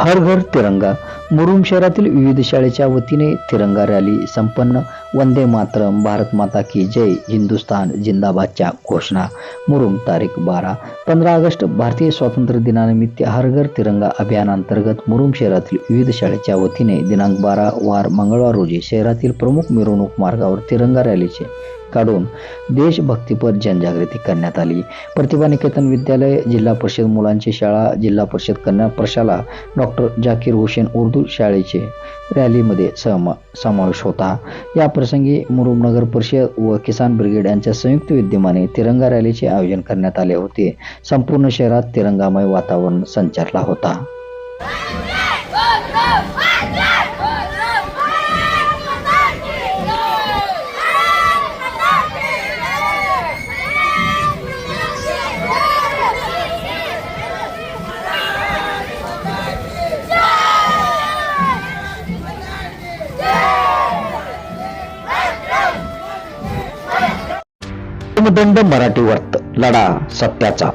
हर घर तिरंगा। मुरुम शहरातील विविध शाळेच्या वतीने तिरंगा रॅली संपन्न. वंदे मातरम भारत माता की जय हिंदुस्तान जिंदाबादच्या घोषणा. मुरुम तारीख बारा. पंधरा ऑगस्ट भारतीय स्वातंत्र्य दिनानिमित्त हर घर तिरंगा अभियानांतर्गत मुरुम शहरातील विविध शाळेच्या वतीने दिनांक बारा वार मंगळवार रोजी शहरातील प्रमुख मिरवणूक मार्गावर तिरंगा रॅलीचे काढून देशभक्तीपर जनजागृती करण्यात आली. प्रतिभा निकेतन विद्यालय जिल्हा परिषद मुलांची शाळा जिल्हा परिषद कन्या प्रशाला डॉक्टर जाकीर हुसेन उर्दू शाळेचे रॅलीमध्ये सम समावेश होता. या प्रसंगी मुरुम नगर परिषद व किसान ब्रिगेड यांच्या संयुक्त विद्यमाने तिरंगा रॅलीचे आयोजन करण्यात आले होते. संपूर्ण शहरात तिरंगामय वातावरण संचारला होता. दंड मराठी वर्त लढा सत्याचा.